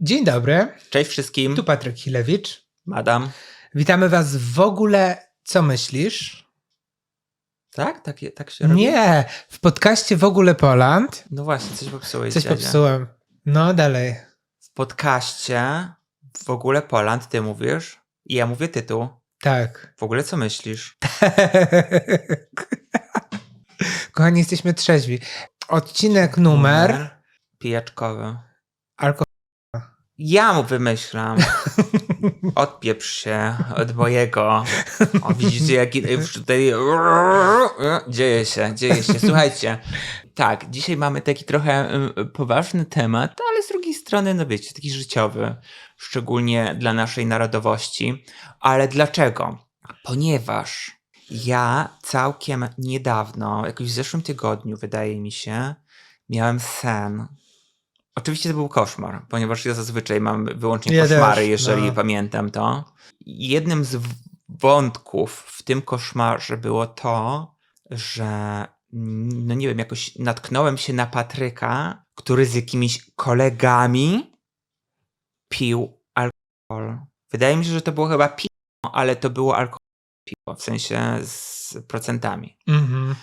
Dzień dobry, Cześć wszystkim. tu Patryk Chilewicz. Madam. Witamy Was w ogóle. Co myślisz? Tak? Tak, tak się robi? Nie, w podcaście w ogóle Poland. No właśnie, coś popsułeś. Coś dziadzie. popsułem. No dalej. W podcaście w ogóle Poland ty mówisz i ja mówię tytuł. Tak. W ogóle co myślisz? Kochani, jesteśmy trzeźwi. Odcinek numer. Pijaczkowy. Alko... Ja mu wymyślam. Odpieprz się od mojego. O, widzicie, jaki tutaj dzieje się, dzieje się. Słuchajcie, tak, dzisiaj mamy taki trochę poważny temat, ale z drugiej strony, no wiecie, taki życiowy, szczególnie dla naszej narodowości. Ale dlaczego? Ponieważ ja całkiem niedawno, jakoś w zeszłym tygodniu, wydaje mi się, miałem sen. Oczywiście to był koszmar, ponieważ ja zazwyczaj mam wyłącznie Ja koszmary, też, jeżeli no. pamiętam to. Jednym z wątków w tym koszmarze było to, że no nie wiem, jakoś natknąłem się na Patryka, który z jakimiś kolegami pił alkohol. Wydaje mi się, że to było chyba piwo, ale to było alkohol piwo, w sensie z procentami. Mhm.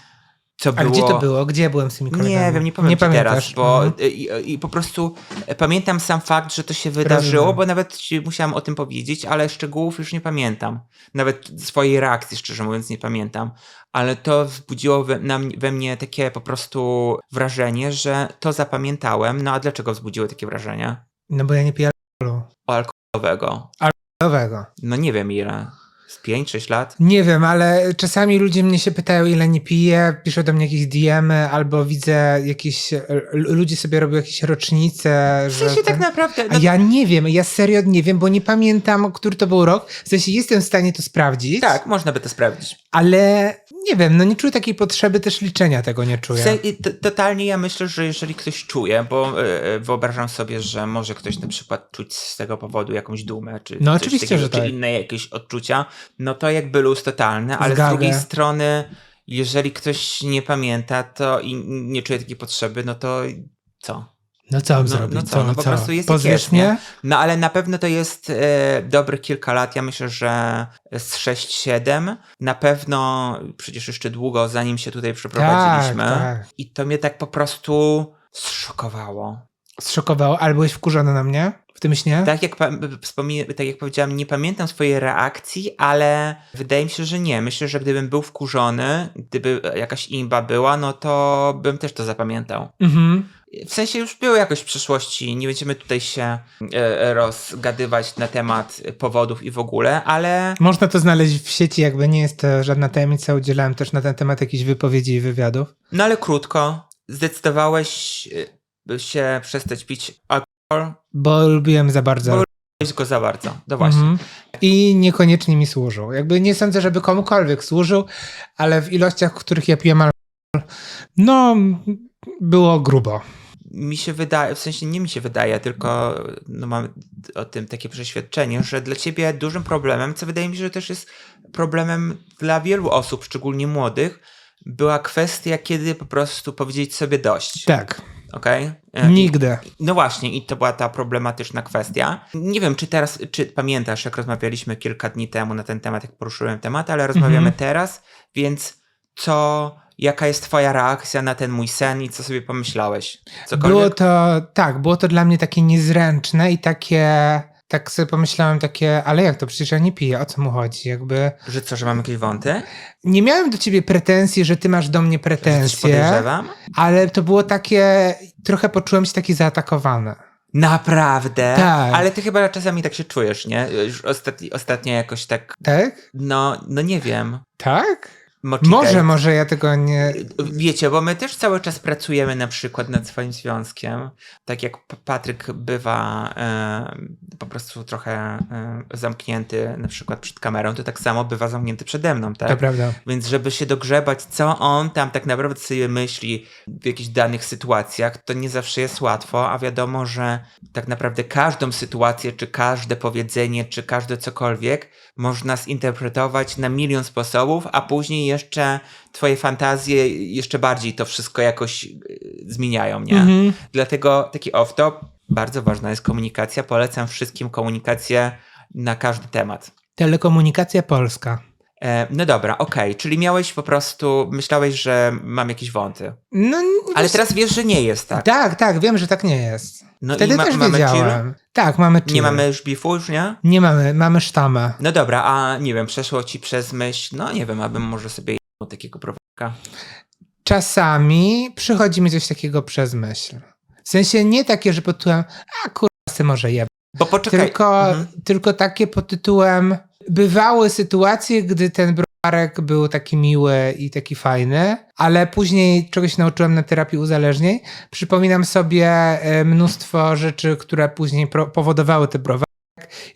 Co A było... gdzie to było? Gdzie ja byłem z tymi kolegami? Nie wiem, nie powiem nie teraz, bo Mhm. i, i po prostu e, pamiętam sam fakt, że to się wydarzyło, Rozumiem. bo nawet ci musiałam o tym powiedzieć, ale szczegółów już nie pamiętam. Nawet swojej reakcji, szczerze mówiąc, nie pamiętam. Ale to wzbudziło we, na, mnie- we mnie takie po prostu wrażenie, że to zapamiętałem. No a dlaczego wzbudziło takie wrażenie? No bo ja nie piję alkoholu. O alkoholowego. Nowego. No nie wiem ile. Z 5-6 lat? Nie wiem, ale czasami ludzie mnie się pytają, ile nie piję, piszą do mnie jakieś DM-y, albo widzę jakieś, ludzie sobie robią jakieś rocznice, W sensie tak naprawdę... No, ja nie wiem, ja serio nie wiem, bo nie pamiętam, który to był rok. W sensie jestem w stanie to sprawdzić, Tak, można by to sprawdzić. ale nie wiem, no nie czuję takiej potrzeby też liczenia tego nie czuję. totalnie ja myślę, że jeżeli ktoś czuje, bo e, wyobrażam sobie, że może ktoś na przykład czuć z tego powodu jakąś dumę, czy, No oczywiście, że czy tak. inne jakieś odczucia, no to jakby luz totalny, ale z drugiej strony, jeżeli ktoś nie pamięta to i nie czuje takiej potrzeby, no to co? No co mam No- zrobić? no co, no po prostu jest Pozwiesz jest, mnie? No ale na pewno to jest e, dobrych kilka lat, ja myślę, że z 6-7, na pewno przecież jeszcze długo, zanim się tutaj przeprowadziliśmy. Tak, tak. I to mnie tak po prostu zszokowało. Zszokowało, ale byłeś wkurzony na mnie tym śnie? Tak jak, tak jak powiedziałam, nie pamiętam swojej reakcji, ale wydaje mi się, że nie. Myślę, że gdybym był wkurzony, gdyby jakaś imba była, no to bym też to zapamiętał. Mhm. W sensie już było jakoś w przeszłości, nie będziemy tutaj się e, rozgadywać na temat powodów i w ogóle, ale Można to znaleźć w sieci, jakby nie jest to żadna tajemnica. Udzielałem też na ten temat jakichś wypowiedzi i wywiadów. no ale krótko, zdecydowałeś e, się przestać pić alkohol, Bo lubiłem za bardzo. Bo- go za bardzo. No właśnie. Mhm. I niekoniecznie mi służył. Jakby nie sądzę, żeby komukolwiek służył, ale w ilościach, w których ja piłem alkohol, no było grubo. mi się wydaje, w sensie nie mi się wydaje, tylko no, mam o tym takie przeświadczenie, że dla ciebie dużym problemem, co wydaje mi się, że też jest problemem dla wielu osób, szczególnie młodych, była kwestia, kiedy po prostu powiedzieć sobie dość. Tak, Okej? E, nigdy. No właśnie, i to była ta problematyczna kwestia. Nie wiem, czy teraz, czy pamiętasz, jak rozmawialiśmy kilka dni temu na ten temat, jak poruszyłem temat, ale rozmawiamy Mhm. teraz, więc co, jaka jest twoja reakcja na ten mój sen i co sobie pomyślałeś? Cokolwiek? Było to, tak, było to dla mnie takie niezręczne i takie, tak sobie pomyślałem takie, ale jak to, przecież ja nie piję, o co mu chodzi, jakby... Że co, że mam jakieś wąty? Nie miałem do ciebie pretensji, że ty masz do mnie pretensje, podejrzewam? ale to było takie, trochę poczułem się taki zaatakowany. Naprawdę? Tak. Ale ty chyba czasami tak się czujesz, nie? Już ostatni, ostatnio jakoś tak, Tak? no, no nie wiem. Tak? Mochigate. Może, może ja tego nie... Wiecie, bo my też cały czas pracujemy na przykład nad swoim związkiem. Tak jak Patryk bywa e, po prostu trochę e, zamknięty na przykład przed kamerą, to tak samo bywa zamknięty przede mną, tak? To prawda. Więc żeby się dogrzebać, co on tam tak naprawdę sobie myśli w jakichś danych sytuacjach, to nie zawsze jest łatwo, a wiadomo, że tak naprawdę każdą sytuację, czy każde powiedzenie, czy każde cokolwiek można zinterpretować na milion sposobów, a później jeszcze twoje fantazje jeszcze bardziej to wszystko jakoś y, zmieniają, nie? Mhm. Dlatego taki off-top, Bardzo ważna jest komunikacja. Polecam wszystkim komunikację na każdy temat. Telekomunikacja polska. E, no dobra, okej, czyli miałeś po prostu, myślałeś, że mam jakieś wąty. No, Ale teraz wiesz, że nie jest tak. Tak, tak, wiem, że tak nie jest. No Wtedy i ma, też mamy wiedziałem. Tak, mamy chill? chill. Nie mamy już bifu, już nie? Nie mamy, mamy sztamę. No dobra, a nie wiem, przeszło ci przez myśl, no nie wiem, abym może sobie jebnął takiego prowaka. Czasami przychodzi mi coś takiego przez myśl. W sensie nie takie, że pod tytułem, a kurwa, se może jeb. Bo poczekaj. Tylko, Mhm. tylko takie pod tytułem, bywały sytuacje, gdy ten browarek był taki miły i taki fajny, ale później czegoś nauczyłem na terapii uzależnień. Przypominam sobie e, mnóstwo rzeczy, które później powodowały te browary.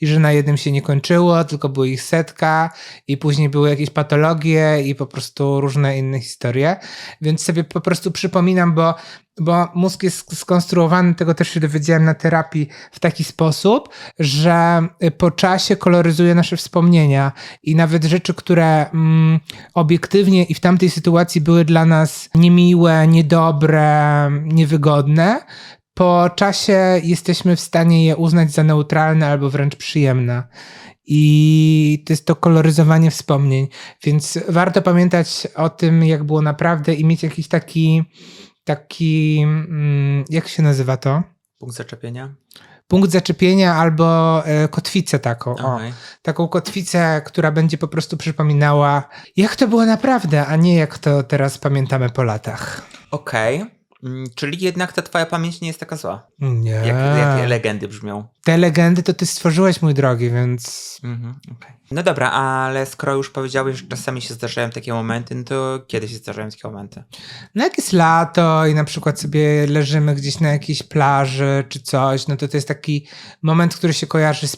I że na jednym się nie kończyło, tylko były ich setka, i później były jakieś patologie, i po prostu różne inne historie. Więc sobie po prostu przypominam, bo, bo mózg jest skonstruowany, tego też się dowiedziałem na terapii, w taki sposób, że po czasie koloryzuje nasze wspomnienia i nawet rzeczy, które mm, obiektywnie i w tamtej sytuacji były dla nas niemiłe, niedobre, niewygodne, po czasie jesteśmy w stanie je uznać za neutralne albo wręcz przyjemne. I to jest to koloryzowanie wspomnień. Więc warto pamiętać o tym, jak było naprawdę i mieć jakiś taki, taki, mm, jak się nazywa to? Punkt zaczepienia? Punkt zaczepienia albo e, kotwicę taką. O, Okej. taką kotwicę, która będzie po prostu przypominała, jak to było naprawdę, a nie jak to teraz pamiętamy po latach. Okej. Mm, Czyli jednak ta twoja pamięć nie jest taka zła. Nie. Jak, jak legendy brzmią. Te legendy to ty stworzyłeś, mój drogi, więc Mhm, okej. No dobra, ale skoro już powiedziałeś, że czasami się zdarzają takie momenty, no to kiedy się zdarzają takie momenty? no jak jest lato i na przykład sobie leżymy gdzieś na jakiejś plaży czy coś, no to to jest taki moment, który się kojarzy z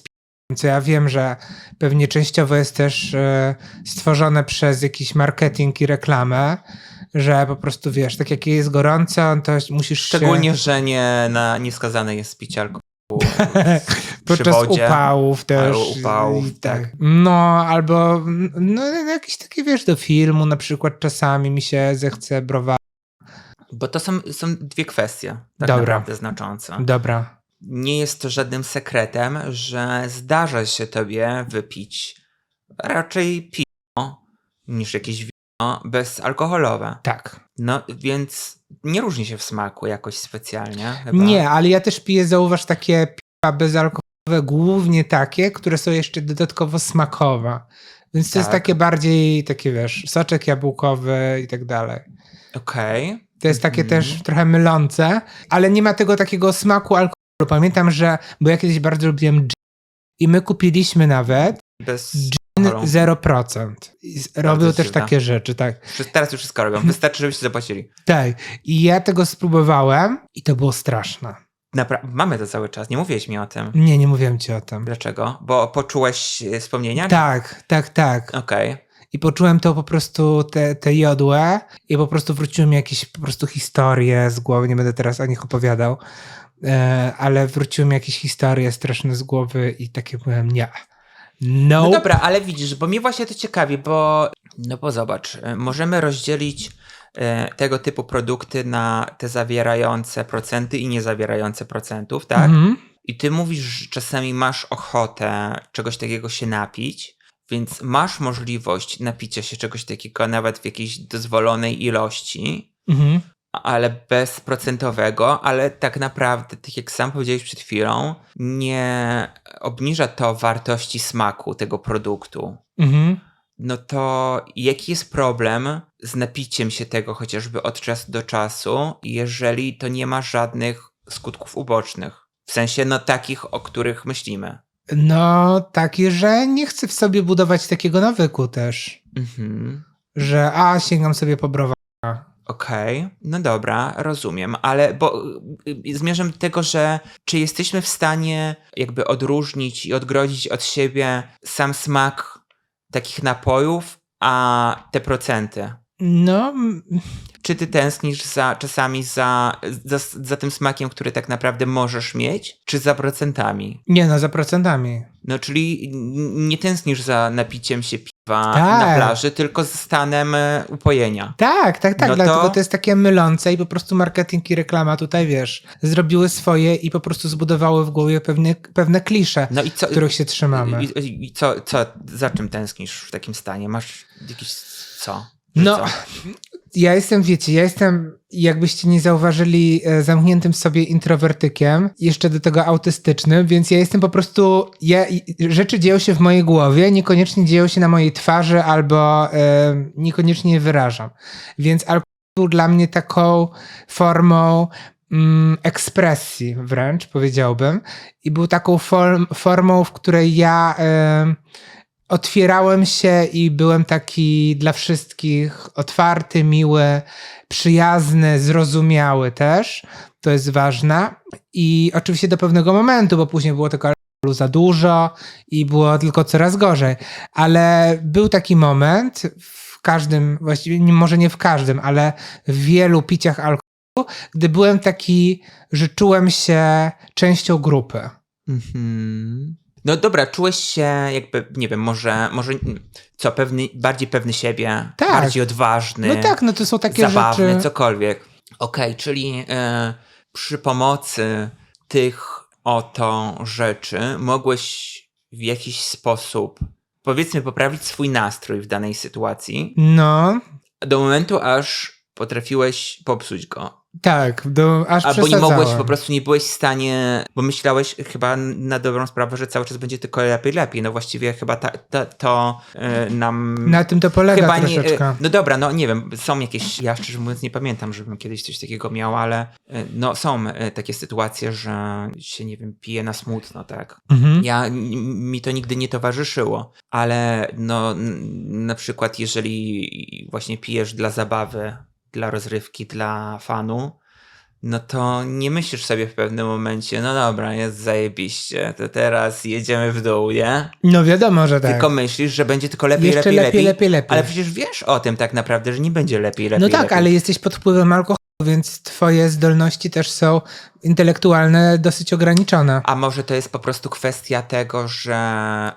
co ja wiem, że pewnie częściowo jest też e, stworzone przez jakiś marketing i reklamę, że po prostu wiesz, tak jak jest gorąco, to musisz Szczególnie, się... że nie, na, nieskazane jest picie alkoholu Podczas wodzie. upałów też. upałów, i tak. No, albo no, jakieś takie, wiesz, do filmu na przykład czasami mi się zechce browa. Bo to są, są dwie kwestie tak Dobra. naprawdę znaczące. Dobra. Nie jest to żadnym sekretem, że zdarza się tobie wypić raczej piwo niż jakieś wino bezalkoholowe. Tak. No więc nie różni się w smaku jakoś specjalnie. Chyba. Nie, ale ja też piję, zauważ, takie piwa bezalkoholowe, głównie takie, które są jeszcze dodatkowo smakowe. Więc to jest Tak. takie bardziej, takie wiesz, soczek jabłkowy i tak dalej. Okej. To jest takie Mhm. też trochę mylące, ale nie ma tego takiego smaku alkoholu. Pamiętam, że, bo ja kiedyś bardzo lubiłem i my kupiliśmy nawet Bez alkoholu. 0%. I z- robią też dziwne. takie rzeczy, tak. Teraz już wszystko robią. Wystarczy, żebyście zapłacili. Tak. I ja tego spróbowałem i to było straszne. Napra- mamy to cały czas. Nie mówiłeś mi o tym. Nie, nie mówiłem ci o tym. Dlaczego? Bo poczułeś e, wspomnienia? Tak, tak, tak. Okej. I poczułem to po prostu, te, te jodłe i po prostu wróciły mi jakieś po prostu historie z głowy, nie będę teraz o nich opowiadał, e, ale wróciły mi jakieś historie straszne z głowy i takie byłem, nie. No, No dobra, ale widzisz, bo mnie właśnie to ciekawi, bo no bo zobacz, e, możemy rozdzielić e, tego typu produkty na te zawierające procenty i nie zawierające procentów, tak? Mhm. I ty mówisz, że czasami masz ochotę czegoś takiego się napić, więc masz możliwość napicia się czegoś takiego nawet w jakiejś dozwolonej ilości, Mhm. Ale bezprocentowego, ale tak naprawdę, tak jak sam powiedziałeś przed chwilą, nie obniża to wartości smaku tego produktu. Mhm. No to jaki jest problem z napiciem się tego chociażby od czasu do czasu, jeżeli to nie ma żadnych skutków ubocznych? W sensie, no takich, o których myślimy. No, takie, że nie chcę w sobie budować takiego nawyku też, Mhm. że a, sięgam sobie po browara. Okej, no dobra, rozumiem, ale bo y, zmierzam do tego, że czy jesteśmy w stanie jakby odróżnić i odgrodzić od siebie sam smak takich napojów, a te procenty? No, Czy ty tęsknisz za, czasami za, za, za tym smakiem, który tak naprawdę możesz mieć, czy za procentami? nie no, za procentami. No, czyli nie tęsknisz za napiciem się piwa na Tak. plaży, tylko ze stanem e, upojenia. Tak, tak, tak. No dlatego to- to... jest takie mylące i po prostu marketing i reklama tutaj, wiesz, zrobiły swoje i po prostu zbudowały w głowie pewne, pewne klisze, No i co, których się trzymamy. I, i, i co, co, za czym tęsknisz w takim stanie? Masz jakiś co? No, co? ja jestem, wiecie, ja jestem, jakbyście nie zauważyli, e, zamkniętym sobie introwertykiem, jeszcze do tego autystycznym, więc ja jestem po prostu, ja, rzeczy dzieją się w mojej głowie, niekoniecznie dzieją się na mojej twarzy albo e, niekoniecznie je wyrażam. Więc alkohol był dla mnie taką formą mm, ekspresji wręcz, powiedziałbym. I był taką form, formą, w której ja e, otwierałem się i byłem taki dla wszystkich otwarty, miły, przyjazny, zrozumiały też. To jest ważne. I oczywiście do pewnego momentu, bo później było tego alkoholu za dużo i było tylko coraz gorzej. Ale był taki moment w każdym, właściwie może nie w każdym, ale w wielu piciach alkoholu, gdy byłem taki, że czułem się częścią grupy. Mhm. No dobra, czułeś się jakby, nie wiem, może, może co, pewny, bardziej pewny siebie, Tak. bardziej odważny, No tak, no to są takie zabawny, rzeczy. cokolwiek. Okej, czyli e, przy pomocy tych oto rzeczy mogłeś w jakiś sposób, powiedzmy, poprawić swój nastrój w danej sytuacji, No, do momentu, aż potrafiłeś popsuć go. Tak, do, aż Albo nie mogłeś, po prostu nie byłeś w stanie, bo myślałeś chyba na dobrą sprawę, że cały czas będzie tylko lepiej, lepiej. No właściwie chyba ta, ta, to e, nam... Na tym to polega Chyba nie, e, no dobra, no nie wiem, są jakieś, ja szczerze mówiąc nie pamiętam, żebym kiedyś coś takiego miał, ale e, no są takie sytuacje, że się, nie wiem, pije na smutno, tak. Mhm. Ja, mi to nigdy nie towarzyszyło, ale no na przykład jeżeli właśnie pijesz dla zabawy, dla rozrywki, dla fanu, no to nie myślisz sobie w pewnym momencie, no dobra, jest zajebiście, to teraz jedziemy w dół, nie? No wiadomo, że tak. Tylko myślisz, że będzie tylko lepiej, Jeszcze lepiej, lepiej, lepiej, lepiej. Ale przecież wiesz o tym tak naprawdę, że nie będzie lepiej, lepiej, no tak, lepiej. ale jesteś pod wpływem alkoholu, więc twoje zdolności też są intelektualne dosyć ograniczone. A może to jest po prostu kwestia tego, że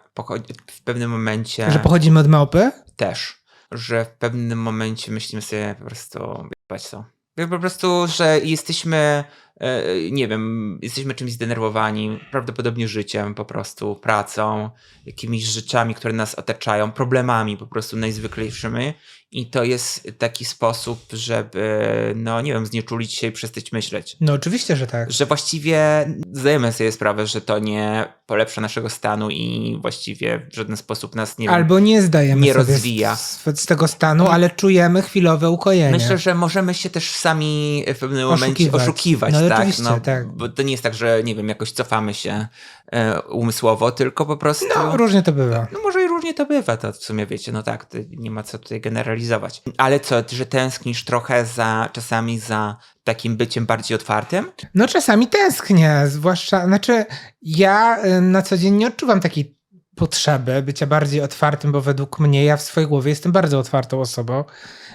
w pewnym momencie... Że pochodzimy od małpy? też, że w pewnym momencie myślimy sobie po prostu, jebać co. Po prostu, że jesteśmy, nie wiem, jesteśmy czymś zdenerwowani, prawdopodobnie życiem, po prostu pracą, jakimiś rzeczami, które nas otaczają, problemami po prostu najzwyklejszymi i to jest taki sposób, żeby, no nie wiem, znieczulić się i przestać myśleć. No oczywiście, że tak. Że właściwie zdajemy sobie sprawę, że to nie polepsza naszego stanu i właściwie w żaden sposób nas nie Albo nie zdajemy nie sobie rozwija. Z, z tego stanu, ale czujemy chwilowe ukojenie. Myślę, że możemy się też sami w pewnym momencie Oszukiwać. oszukiwać, No tak? oczywiście, tak. Bo to nie jest tak, że nie wiem, jakoś cofamy się e, umysłowo, tylko po prostu. No, różnie to bywa. No może i różnie to bywa, to w sumie wiecie, no tak, nie ma co tutaj generalizować. Ale co, że tęsknisz trochę za, czasami za takim byciem bardziej otwartym? No czasami tęsknię, zwłaszcza, znaczy ja y, na co dzień nie odczuwam takiej potrzeby bycia bardziej otwartym, bo według mnie ja w swojej głowie jestem bardzo otwartą osobą.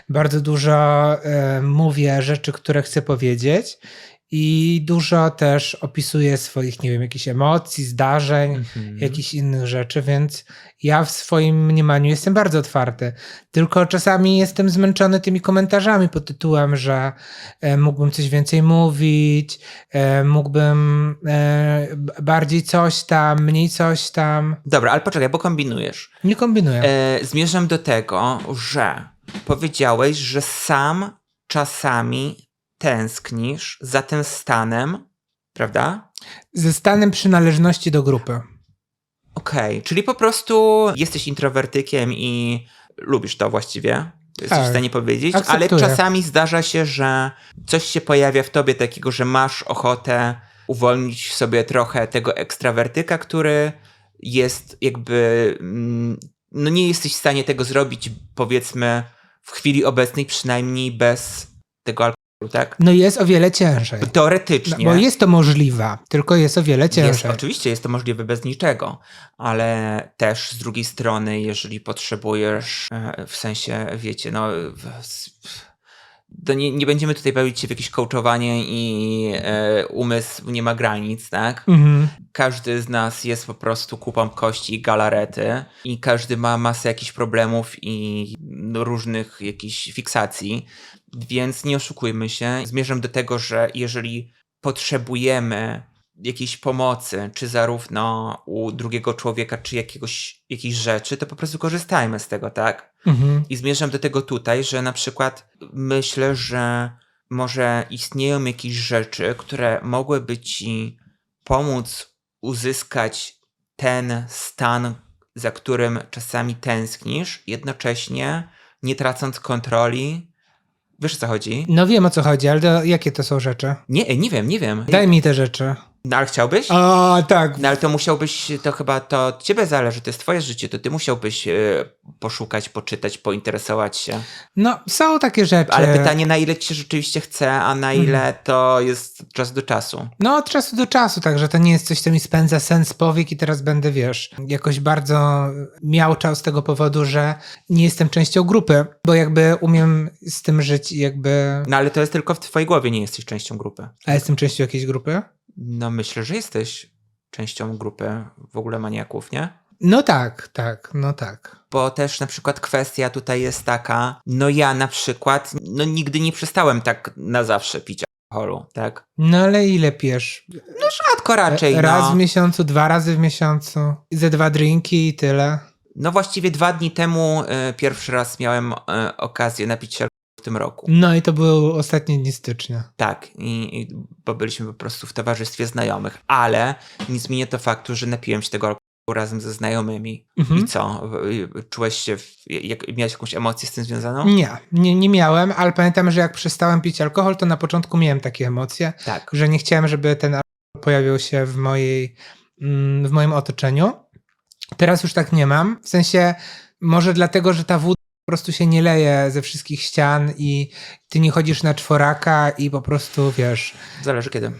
Bardzo dużo y, mówię rzeczy, które chcę powiedzieć i dużo też opisuję swoich, nie wiem, jakichś emocji, zdarzeń, Mhm. jakichś innych rzeczy, więc ja w swoim mniemaniu jestem bardzo otwarty. Tylko czasami jestem zmęczony tymi komentarzami pod tytułem, że e, mógłbym coś więcej mówić, e, mógłbym e, bardziej coś tam, mniej coś tam. Dobra, ale poczekaj, bo kombinujesz. Nie kombinuję. E, zmierzam do tego, że powiedziałeś, że sam czasami tęsknisz za tym stanem, prawda? Ze stanem przynależności do grupy. Okej, czyli po prostu jesteś introwertykiem i lubisz to właściwie. Jesteś Tak. w stanie powiedzieć, ale Akceptuję. czasami zdarza się, że coś się pojawia w tobie takiego, że masz ochotę uwolnić sobie trochę tego ekstrawertyka, który jest jakby. mm, No nie jesteś w stanie tego zrobić, powiedzmy, w chwili obecnej, przynajmniej bez tego alkoholu, tak? No jest o wiele ciężej. No, Teoretycznie. bo jest to możliwe, tylko jest o wiele Jest, ciężej. oczywiście jest to możliwe bez niczego, ale też z drugiej strony, jeżeli potrzebujesz, e, w sensie, wiecie, no, nie, nie będziemy tutaj bawić się w jakieś coachowanie i e, umysł nie ma granic, tak? Mhm. Każdy z nas jest po prostu kupą kości i galarety i każdy ma masę jakichś problemów i różnych jakichś fiksacji, więc nie oszukujmy się. Zmierzam do tego, że jeżeli potrzebujemy jakiejś pomocy, czy zarówno u drugiego człowieka, czy jakiegoś, jakiejś rzeczy, to po prostu korzystajmy z tego, tak? Mhm. I zmierzam do tego tutaj, że na przykład myślę, że może istnieją jakieś rzeczy, które mogłyby ci pomóc uzyskać ten stan, za którym czasami tęsknisz, jednocześnie nie tracąc kontroli. Wiesz o co chodzi? No wiem o co chodzi, ale to, jakie to są rzeczy? Nie, nie wiem, nie wiem. Daj mi te rzeczy. No ale chciałbyś? A, tak. No ale to musiałbyś, to chyba to od ciebie zależy, to jest twoje życie, to ty musiałbyś e, poszukać, poczytać, pointeresować się. No, są takie rzeczy. Ale pytanie, na ile ci się rzeczywiście chce, a na Mhm. ile to jest czas do czasu. No, od czasu do czasu, także to nie jest coś, co mi spędza sens powiek i teraz będę, wiesz, jakoś bardzo miałczał z tego powodu, że nie jestem częścią grupy, bo jakby umiem z tym żyć i jakby... No ale to jest tylko w twojej głowie, nie jesteś częścią grupy. A jestem częścią jakiejś grupy? No myślę, że jesteś częścią grupy w ogóle maniaków, nie? No tak, tak, no tak. Bo też na przykład kwestia tutaj jest taka, no ja na przykład, no nigdy nie przestałem tak na zawsze pić alkoholu, tak? No ale ile pijesz? Rzadko raczej, Raz no. w miesiącu, dwa razy w miesiącu, ze dwa drinki i tyle. No właściwie dwa dni temu e, pierwszy raz miałem e, okazję napić się tym roku. No i to były ostatnie dni stycznia. Tak, i, i, bo byliśmy po prostu w towarzystwie znajomych, ale nie zmienia to faktu, że napiłem się tego alkoholu razem ze znajomymi. Mhm. I co? Czułeś się, w, jak, miałeś jakąś emocję z tym związaną? Nie, nie, nie miałem, ale pamiętam, że jak przestałem pić alkohol, to na początku miałem takie emocje, Tak. że nie chciałem, żeby ten alkohol pojawił się w mojej, mm, w moim otoczeniu. Teraz już tak nie mam. W sensie, może dlatego, że ta po prostu się nie leje ze wszystkich ścian i ty nie chodzisz na czworaka i po prostu, wiesz, Zależy kiedy.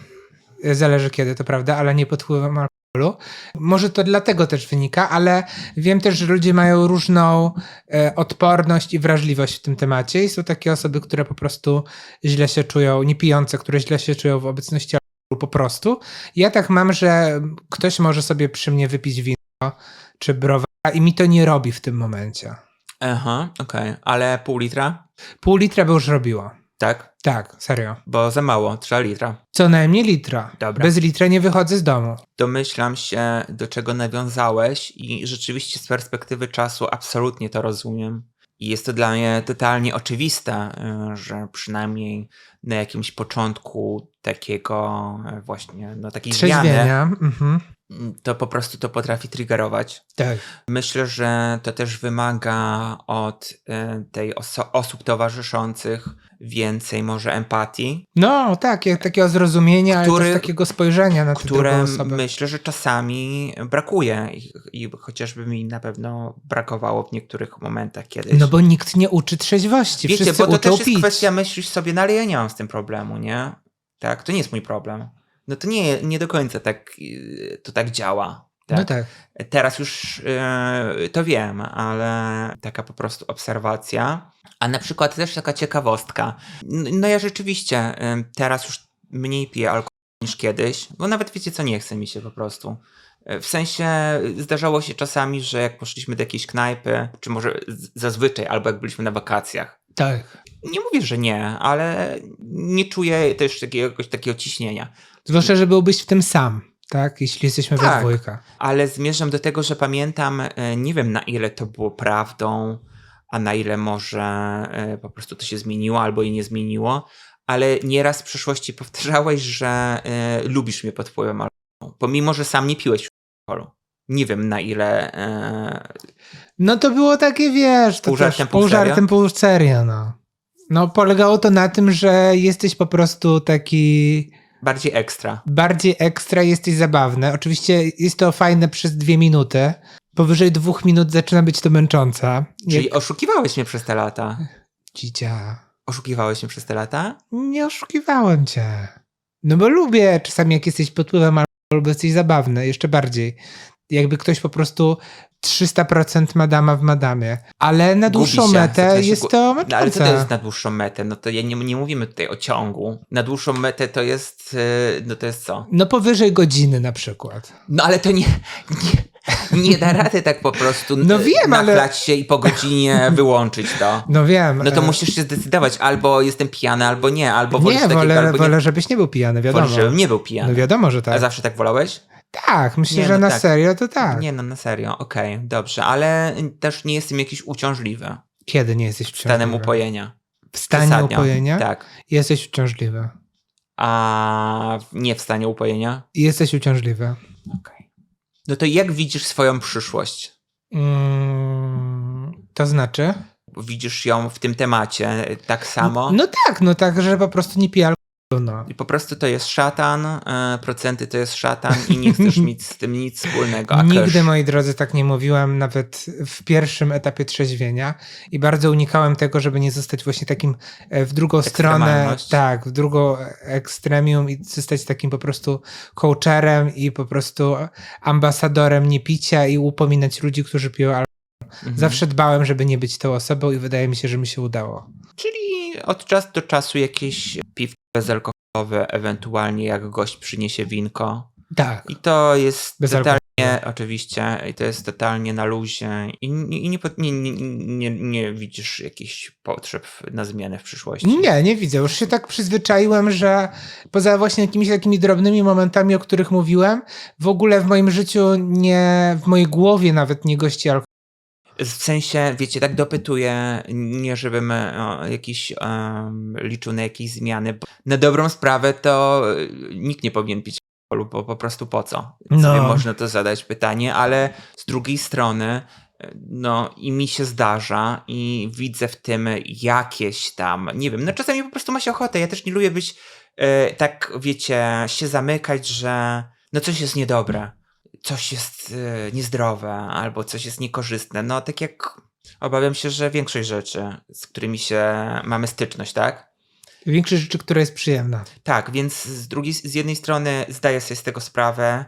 zależy kiedy, to prawda, ale nie pod wpływem alkoholu. Może to dlatego też wynika, ale wiem też, że ludzie mają różną e, odporność i wrażliwość w tym temacie i są takie osoby, które po prostu źle się czują, nie pijące, które źle się czują w obecności alkoholu po prostu. Ja tak mam, że ktoś może sobie przy mnie wypić wino czy browara i mi to nie robi w tym momencie. Aha, okej. Ale pół litra? Pół litra by już robiło. Tak? Tak, serio. Bo za mało, trzeba litra. Co najmniej litra. Dobra. Bez litra nie wychodzę z domu. Domyślam się, do czego nawiązałeś i rzeczywiście z perspektywy czasu absolutnie to rozumiem. I jest to dla mnie totalnie oczywiste, y, że przynajmniej na jakimś początku takiego y, właśnie, no takiej zmiany, Trzeźwienia. Mhm. To po prostu to potrafi triggerować. Tak. Myślę, że to też wymaga od y, tej oso- osób towarzyszących więcej może empatii, No, tak, jak, takiego zrozumienia, ale Który- też takiego spojrzenia na które osobę. myślę, że czasami brakuje i, i chociażby mi na pewno brakowało w niektórych momentach kiedyś. No bo nikt nie uczy trzeźwości. Wiecie, Wszyscy bo to też jest pić. kwestia, myślisz sobie, no ale ja nie mam z tym problemu, nie? Tak, to nie jest mój problem. No to nie, nie do końca tak yy, to tak działa. Tak? No tak. Teraz już yy, to wiem, ale taka po prostu obserwacja. A na przykład też taka ciekawostka. N- No ja rzeczywiście yy, teraz już mniej piję alkohol niż kiedyś, bo nawet wiecie co, nie chce mi się po prostu. W sensie zdarzało się czasami, że jak poszliśmy do jakiejś knajpy, czy może zazwyczaj, albo jak byliśmy na wakacjach, Tak. Nie mówię, że nie, ale nie czuję też takiego, jakoś takiego ciśnienia. Zwłaszcza, że byłbyś w tym sam, tak? Jeśli jesteśmy we Tak. dwójkę. Ale zmierzam do tego, że pamiętam, e, nie wiem na ile to było prawdą, a na ile może e, po prostu to się zmieniło albo i nie zmieniło, ale nieraz w przyszłości powtarzałeś, że e, lubisz mnie pod wpływem alkoholu, pomimo, że sam nie piłeś alkoholu. Nie wiem na ile. E, No to było takie, wiesz, to Pół żartem, pół pół serio, no. No polegało to na tym, że jesteś po prostu taki bardziej ekstra. bardziej ekstra, jesteś zabawny. Oczywiście jest to fajne przez dwie minuty. Powyżej dwóch minut zaczyna być to męczące. Czyli Jak oszukiwałeś mnie przez te lata. dzidzia. Oszukiwałeś mnie przez te lata? Nie oszukiwałem cię. No bo lubię czasami, jak jesteś pod wpływem alkoholu, bo jesteś zabawny, jeszcze bardziej. Jakby ktoś po prostu 300% madama w madamie. Ale na dłuższą się, metę jest to No, ale co to jest na dłuższą metę? No to ja nie, nie mówimy tutaj o ciągu. Na dłuższą metę to jest, yy, no to jest co? No powyżej godziny na przykład. No ale to nie, nie, nie da rady tak po prostu No wiem, ale- się i po godzinie wyłączyć to. No wiem. No to e, musisz się zdecydować, albo jestem pijany, albo nie, albo wolisz Nie, takiego, wolę, albo wolę nie. żebyś nie był pijany, wiadomo. Wolisz, żebym nie był pijany. No wiadomo, że A tak. zawsze tak wolałeś? Tak, myślę, Nie, że no na tak. serio to tak. Nie no, na serio, okej, dobrze, ale też nie jestem jakiś uciążliwy Kiedy nie jesteś stanem uciążliwy? upojenia. W stanie upojenia Tak. jesteś uciążliwy. A nie w stanie upojenia? Jesteś uciążliwy. Okej. No to jak widzisz swoją przyszłość? Mm, to znaczy? Widzisz ją w tym temacie tak samo? No tak, no tak, że po prostu nie piję. No. I po prostu to jest szatan, e, procenty to jest szatan i nie chcesz mieć z tym nic wspólnego. A Nigdy, moi drodzy, tak nie mówiłem, nawet w pierwszym etapie trzeźwienia i bardzo unikałem tego, żeby nie zostać właśnie takim e, w drugą stronę, tak, w drugą ekstremium i zostać takim po prostu coacherem i po prostu ambasadorem niepicia i upominać ludzi, którzy piją alkohol. Mhm. Zawsze dbałem, żeby nie być tą osobą i wydaje mi się, że mi się udało. Czyli od czasu do czasu jakieś piwko bezalkoholowe, ewentualnie jak gość przyniesie winko. Tak. I to jest totalnie, oczywiście, i to jest totalnie na luzie. I, i nie, nie, nie, nie widzisz jakichś potrzeb na zmianę w przyszłości. Nie, nie widzę. Już się tak przyzwyczaiłem, że poza właśnie jakimiś takimi drobnymi momentami, o których mówiłem, w ogóle w moim życiu nie, w mojej głowie nawet nie gości alkohol. W sensie, wiecie, tak dopytuję, nie żebym e, jakiś em, liczył na jakieś zmiany. Na dobrą sprawę to e, nikt nie powinien pić alkoholu, bo po prostu po co? No. Można to zadać pytanie, ale z drugiej strony, e, no i mi się zdarza i widzę w tym jakieś tam, nie wiem, no czasami po prostu ma się ochotę. Ja też nie lubię być tak, wiecie, się zamykać, że no coś jest niedobre coś jest e, niezdrowe albo coś jest niekorzystne. No tak jak obawiam się, że większość rzeczy, z którymi się mamy styczność, tak? Większość rzeczy, która jest przyjemna. Tak, więc z, drugiej, z jednej strony zdaję sobie z tego sprawę,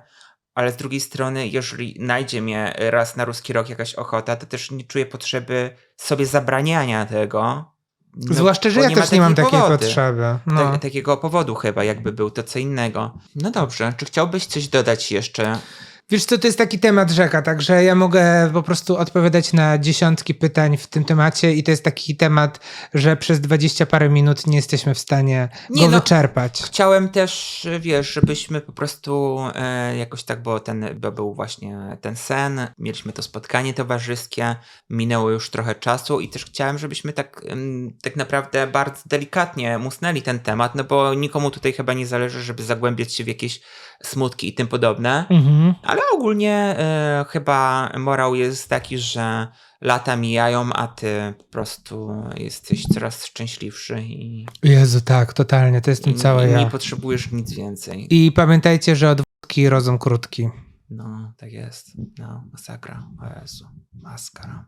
ale z drugiej strony, jeżeli najdzie mnie raz na ruski rok jakaś ochota, to też nie czuję potrzeby sobie zabraniania tego. no, Zwłaszcza, że ja też nie mam takiej takiej powody. potrzeby. No. Ta, takiego powodu chyba, jakby był to co innego. No dobrze, czy chciałbyś coś dodać jeszcze? Wiesz co, to jest taki temat rzeka, także ja mogę po prostu odpowiadać na dziesiątki pytań w tym temacie i to jest taki temat, że przez dwadzieścia parę minut nie jesteśmy w stanie Nie, go no, wyczerpać. Chciałem też, wiesz, żebyśmy po prostu e, jakoś tak, bo ten bo był właśnie ten sen, mieliśmy to spotkanie towarzyskie, minęło już trochę czasu i też chciałem, żebyśmy tak, em, tak naprawdę bardzo delikatnie musnęli ten temat, no bo nikomu tutaj chyba nie zależy, żeby zagłębiać się w jakieś smutki i tym podobne. Mhm. Ale ogólnie e, chyba morał jest taki, że lata mijają, a ty po prostu jesteś coraz szczęśliwszy i, Jezu, tak, totalnie, to jestem i, cała i ja. nie potrzebujesz nic więcej. I pamiętajcie, że od wódki rozum krótki. No, tak jest. No, masakra. O Jezu, maskara.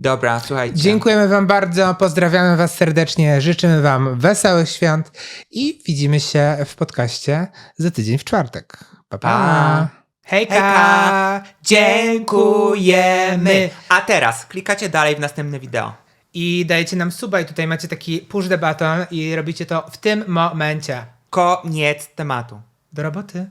Dobra, słuchajcie. Dziękujemy Wam bardzo, pozdrawiamy Was serdecznie, życzymy Wam wesołych świąt i widzimy się w podcaście za tydzień w czwartek. Pa, pa. Pa. Hejka! Dziękujemy! A teraz klikacie dalej w następne wideo. I dajcie nam suba i tutaj macie taki push the button i robicie to w tym momencie. Koniec tematu. Do roboty.